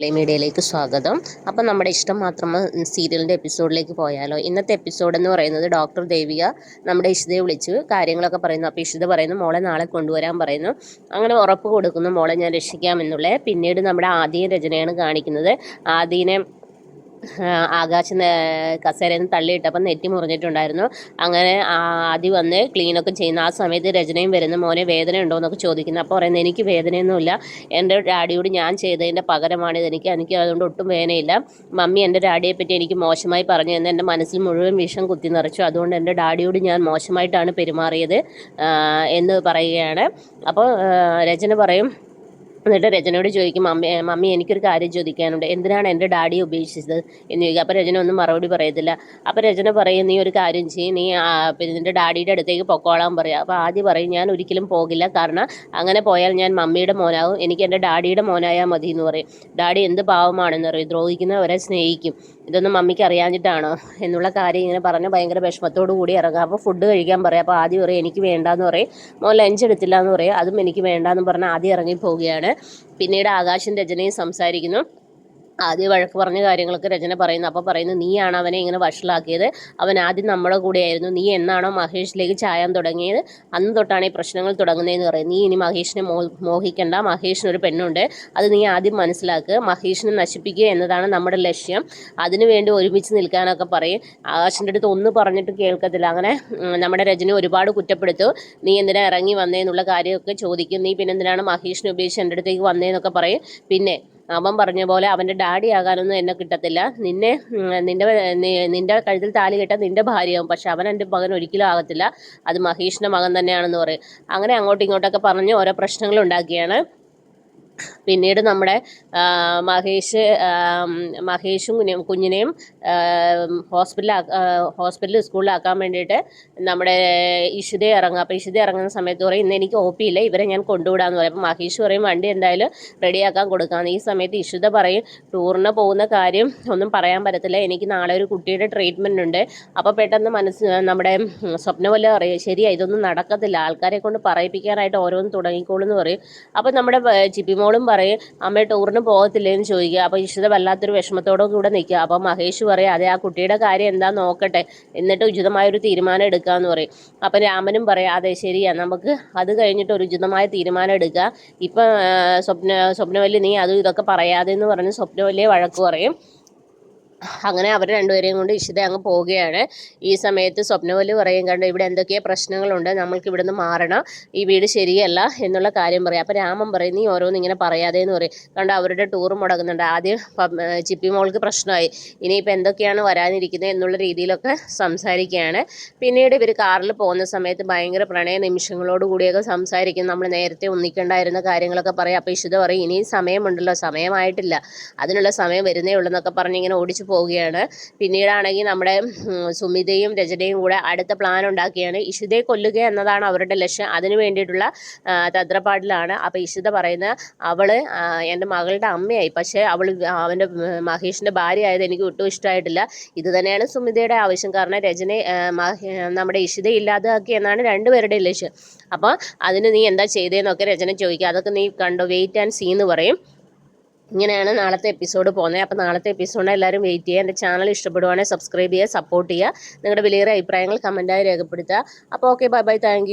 മീഡിയയിലേക്ക് സ്വാഗതം. അപ്പം നമ്മുടെ ഇഷ്ടം മാത്രം സീരിയലിന്റെ എപ്പിസോഡിലേക്ക് പോയാലോ. ഇന്നത്തെ എപ്പിസോഡ് എന്ന് പറയുന്നത് ഡോക്ടർ ദേവിക നമ്മുടെ ഇഷിതയെ വിളിച്ച് കാര്യങ്ങളൊക്കെ പറയുന്നു. അപ്പോൾ ഇഷിത പറയുന്നു മോളെ നാളെ കൊണ്ടുവരാൻ പറയുന്നു. അങ്ങനെ ഉറപ്പ് കൊടുക്കുന്നു മോളെ ഞാൻ രക്ഷിക്കാമെന്നുള്ളത് പിന്നീട് നമ്മുടെ ആദ്യം രചനയാണ് കാണിക്കുന്നത്. ആദ്യനെ ആകാശം കസേരയിൽ നിന്ന് തള്ളിയിട്ടപ്പം നെറ്റി മുറിഞ്ഞിട്ടുണ്ടായിരുന്നു. അങ്ങനെ ആദ്യം വന്ന് ക്ലീനൊക്കെ ചെയ്യുന്ന. ആ സമയത്ത് രചനയും വരുന്ന. മോനെ വേദന ഉണ്ടോ എന്നൊക്കെ ചോദിക്കുന്നു. അപ്പോൾ പറയുന്നത് എനിക്ക് വേദനയൊന്നുമില്ല. എന്റെ ഡാഡിയോട് ഞാൻ ചെയ്തതിന്റെ പകരമാണിത് എനിക്ക് എനിക്ക് അതുകൊണ്ട് ഒട്ടും വേദനയില്ല. മമ്മി എന്റെ ഡാഡിയെ പറ്റി എനിക്ക് മോശമായി പറഞ്ഞു എന്ന് എന്റെ മനസ്സിൽ മുഴുവൻ വിഷം കുത്തി നിറച്ചു. അതുകൊണ്ട് എന്റെ ഡാഡിയോട് ഞാൻ മോശമായിട്ടാണ് പെരുമാറിയത് എന്ന് പറയുകയാണ്. അപ്പോൾ രചന പറയും എന്നിട്ട് രചനയോട് ചോദിക്കും മമ്മി മമ്മി എനിക്കൊരു കാര്യം ചോദിക്കാനുണ്ട്. എന്തിനാണ് എന്റെ ഡാഡിയെ ഉപേക്ഷിച്ചത്? എന്ന് ചോദിക്കുക അപ്പോൾ രചന ഒന്നും മറുപടി പറയത്തില്ല. അപ്പോൾ രചന പറയും നീ ഒരു കാര്യം ചെയ്യും. നീ പിന്നെ നിന്റെ ഡാഡിയുടെ അടുത്തേക്ക് പൊക്കോളാൻ പറയാം. അപ്പോൾ ആദ്യം പറയും ഞാൻ ഒരിക്കലും പോകില്ല. കാരണം അങ്ങനെ പോയാൽ ഞാൻ മമ്മിയുടെ മോനാവും എനിക്ക് എന്റെ ഡാഡിയുടെ മോനായാൽ മതി എന്ന് പറയും. ഡാഡി എന്ത് പാവമാണെന്ന് പറയും ദ്രോഹിക്കുന്നവരെ സ്നേഹിക്കും. ഇതൊന്നും മമ്മിക്ക് അറിയാഞ്ഞിട്ടാണോ? എന്നുള്ള കാര്യം ഇങ്ങനെ പറഞ്ഞ് ഭയങ്കര വിഷമത്തോടു കൂടി ഇറങ്ങുക അപ്പോൾ ഫുഡ് കഴിക്കാൻ പറയാം. അപ്പോൾ ആദ്യം പറയും എനിക്ക് വേണ്ടാന്ന് പറയും. മോൻ ലഞ്ച് എടുത്തില്ല എന്ന് പറയും. അതും എനിക്ക് വേണ്ടാന്ന് പറഞ്ഞ് ആദ്യം ഇറങ്ങി പോവുകയാണ്. പിന്നീട് ആകാശം രചനയും സംസാരിക്കുന്നു. ആദ്യം വഴക്ക് പറഞ്ഞ കാര്യങ്ങളൊക്കെ രചന പറയുന്നു. അപ്പോൾ പറയുന്നു നീയാണ് അവനെ ഇങ്ങനെ വഷളാക്കിയത്. അവൻ ആദ്യം നമ്മുടെ കൂടെയായിരുന്നു. നീ എന്നാണോ മഹേഷിലേക്ക് ചായാൻ തുടങ്ങിയത്? അന്ന് തൊട്ടാണ് ഈ പ്രശ്നങ്ങൾ തുടങ്ങുന്നതെന്ന് പറയും നീ ഇനി മഹേഷിനെ മോഹിക്കണ്ട. മഹേഷിന് ഒരു പെണ്ണുണ്ട്. അത് നീ ആദ്യം മനസ്സിലാക്കുക. മഹേഷിനെ നശിപ്പിക്കുക എന്നതാണ് നമ്മുടെ ലക്ഷ്യം. അതിനു വേണ്ടി ഒരുമിച്ച് നിൽക്കാനൊക്കെ പറയും. ആകാശിന്റെ അടുത്ത് ഒന്ന് പറഞ്ഞിട്ട് കേൾക്കത്തില്ല. അങ്ങനെ നമ്മുടെ രചന ഒരുപാട് കുറ്റപ്പെടുത്തു. നീ എന്തിനാ ഇറങ്ങി വന്നേന്നുള്ള കാര്യമൊക്കെ ചോദിക്കും. നീ പിന്നെ എന്തിനാണ് മഹേഷിനെ ഉപയോഗിച്ച് എന്റെ അടുത്തേക്ക് വന്നേന്നൊക്കെ പറയും. പിന്നെ അവൻ പറഞ്ഞ പോലെ അവന്റെ ഡാഡി ആകാനൊന്നും എന്നെ കിട്ടത്തില്ല. നിന്നെ നിന്റെ നിന്റെ കഴുത്തിൽ താലി കെട്ടാൻ നിന്റെ ഭാര്യയാവും. പക്ഷെ അവൻ എന്റെ മകൻ ഒരിക്കലും ആകത്തില്ല. അത് മഹേഷിന്റെ മകൻ തന്നെയാണെന്ന് പറയും. അങ്ങനെ അങ്ങോട്ടും ഇങ്ങോട്ടൊക്കെ പറഞ്ഞ് ഓരോ പ്രശ്നങ്ങൾ ഉണ്ടാക്കിയാണ്. പിന്നീട് നമ്മുടെ മഹേഷ് മഹേഷും കുഞ്ഞും കുഞ്ഞിനെയും ഹോസ്പിറ്റലിൽ ഹോസ്പിറ്റലിൽ സ്കൂളിലാക്കാൻ വേണ്ടിയിട്ട് നമ്മുടെ ഇഷിത ഇറങ്ങുക അപ്പോൾ ഇഷിത ഇറങ്ങുന്ന സമയത്ത് പറയും ഇന്ന് എനിക്ക് ഒ പി ഇല്ല ഇവരെ ഞാൻ കൊണ്ടുവിടാമെന്ന് പറയും. അപ്പോൾ മഹേഷ് പറയും വണ്ടി എന്തായാലും റെഡിയാക്കാൻ കൊടുക്കാമെന്ന് ഈ സമയത്ത് ഇഷിത പറയും ടൂറിന് പോകുന്ന കാര്യം ഒന്നും പറയാൻ പറ്റത്തില്ല. എനിക്ക് നാളെ ഒരു കുട്ടിയുടെ ട്രീറ്റ്മെന്റ് ഉണ്ട്. അപ്പോൾ പെട്ടെന്ന് മനസ്സ് നമ്മുടെ സ്വപ്നവല്ല പറയും ശരിയാ ഇതൊന്നും നടക്കത്തില്ല. ആൾക്കാരെ കൊണ്ട് പറയിപ്പിക്കാനായിട്ട് ഓരോന്ന് തുടങ്ങിക്കോളൂ എന്ന് പറയും. അപ്പോൾ നമ്മുടെ ചിപ്പിമോ മോളും പറയും അമ്മ ടൂറിന് പോകത്തില്ലേന്ന് ചോദിക്കുക. അപ്പോൾ ഇഷിത വല്ലാത്തൊരു വിഷമത്തോടെ കൂടെ നിൽക്കുക. അപ്പോൾ മഹേഷ് പറയും അതെ ആ കുട്ടിയുടെ കാര്യം എന്താ നോക്കട്ടെ? എന്നിട്ട് ഉചിതമായൊരു തീരുമാനം എടുക്കാമെന്ന് പറയും. അപ്പം രാമനും പറയും അതെ ശരിയാ. നമുക്ക് അത് കഴിഞ്ഞിട്ട് ഒരു ഉചിതമായ തീരുമാനം എടുക്കുക ഇപ്പം സ്വപ്ന സ്വപ്നവല്ലി നീ അതും ഇതൊക്കെ പറയാതെ എന്ന് പറഞ്ഞ് സ്വപ്നവല്ലിയെ വഴക്ക് പറയും. അങ്ങനെ അവർ രണ്ടുപേരെയും കൊണ്ട് ഇഷിത അങ്ങ് പോവുകയാണ്. ഈ സമയത്ത് സ്വപ്നവൽ പറയും കണ്ട് ഇവിടെ എന്തൊക്കെയാ പ്രശ്നങ്ങളുണ്ട്. നമ്മൾക്ക് ഇവിടുന്ന് മാറണം. ഈ വീട് ശരിയല്ല എന്നുള്ള കാര്യം പറയും. അപ്പോൾ രാമൻ പറയും നീ ഓരോന്ന് ഇങ്ങനെ പറയാതെ എന്ന് പറയും. കണ്ട് അവരുടെ ടൂർ മുടങ്ങുന്നുണ്ട്. ആദ്യം ചിപ്പി മോൾക്ക് പ്രശ്നമായി. ഇനിയിപ്പോൾ എന്തൊക്കെയാണ് വരാനിരിക്കുന്നത് എന്നുള്ള രീതിയിലൊക്കെ സംസാരിക്കുകയാണ്. പിന്നീട് ഇവർ കാറിൽ പോകുന്ന സമയത്ത് ഭയങ്കര പ്രണയ നിമിഷങ്ങളോട് കൂടിയൊക്കെ സംസാരിക്കും. നമ്മൾ നേരത്തെ ഒന്നിക്കേണ്ടായിരുന്ന കാര്യങ്ങളൊക്കെ പറയും. അപ്പോൾ ഇഷിത പറയും ഇനിയും സമയമുണ്ടല്ലോ. സമയമായിട്ടില്ല. അതിനുള്ള സമയം വരുന്നേ ഉള്ളൂ എന്നൊക്കെ പറഞ്ഞ് ഇങ്ങനെ ഓടിച്ചു പോവുകയാണ്. പിന്നീടാണെങ്കിൽ നമ്മുടെ സുമിതയും രജനയും കൂടെ അടുത്ത പ്ലാൻ ഉണ്ടാക്കിയാണ്. ഇഷിതയെ കൊല്ലുക എന്നതാണ് അവരുടെ ലക്ഷ്യം. അതിനു വേണ്ടിയിട്ടുള്ള തത്രപ്പാടിലാണ് അപ്പോൾ ഇഷിത പറയുന്ന അവൾ എന്റെ മകളുടെ അമ്മയായി. പക്ഷേ അവൾ അവന്റെ മഹേഷിന്റെ ഭാര്യ ആയത് എനിക്ക് ഒട്ടും ഇഷ്ടമായിട്ടില്ല. ഇത് തന്നെയാണ് സുമിതയുടെ ആവശ്യം. കാരണം രജനെ നമ്മുടെ ഇഷിത ഇല്ലാതാക്കി എന്നാണ് രണ്ടുപേരുടെ ലക്ഷ്യം. അപ്പോൾ അതിന് നീ എന്താ ചെയ്തതെന്നൊക്കെ രചന ചോദിക്കുക അതൊക്കെ നീ കണ്ടോ? വെയിറ്റ് ആൻഡ് സീ എന്ന് പറയും. ഇങ്ങനെയാണ് നാളത്തെ എപ്പിസോഡ് പോകുന്നത്. അപ്പോൾ നാളത്തെ എപ്പിസോഡ് എല്ലാവരും വെയിറ്റ് ചെയ്യുക. എന്റെ ചാനൽ ഇഷ്ടപ്പെടുവാണെങ്കിൽ സബ്സ്ക്രൈബ് ചെയ്യുക സപ്പോർട്ട് ചെയ്യുക. നിങ്ങളുടെ വലിയ അഭിപ്രായങ്ങൾ കമന്റായി രേഖപ്പെടുത്തുക. അപ്പോൾ ഓക്കെ ബൈ ബൈ താങ്ക്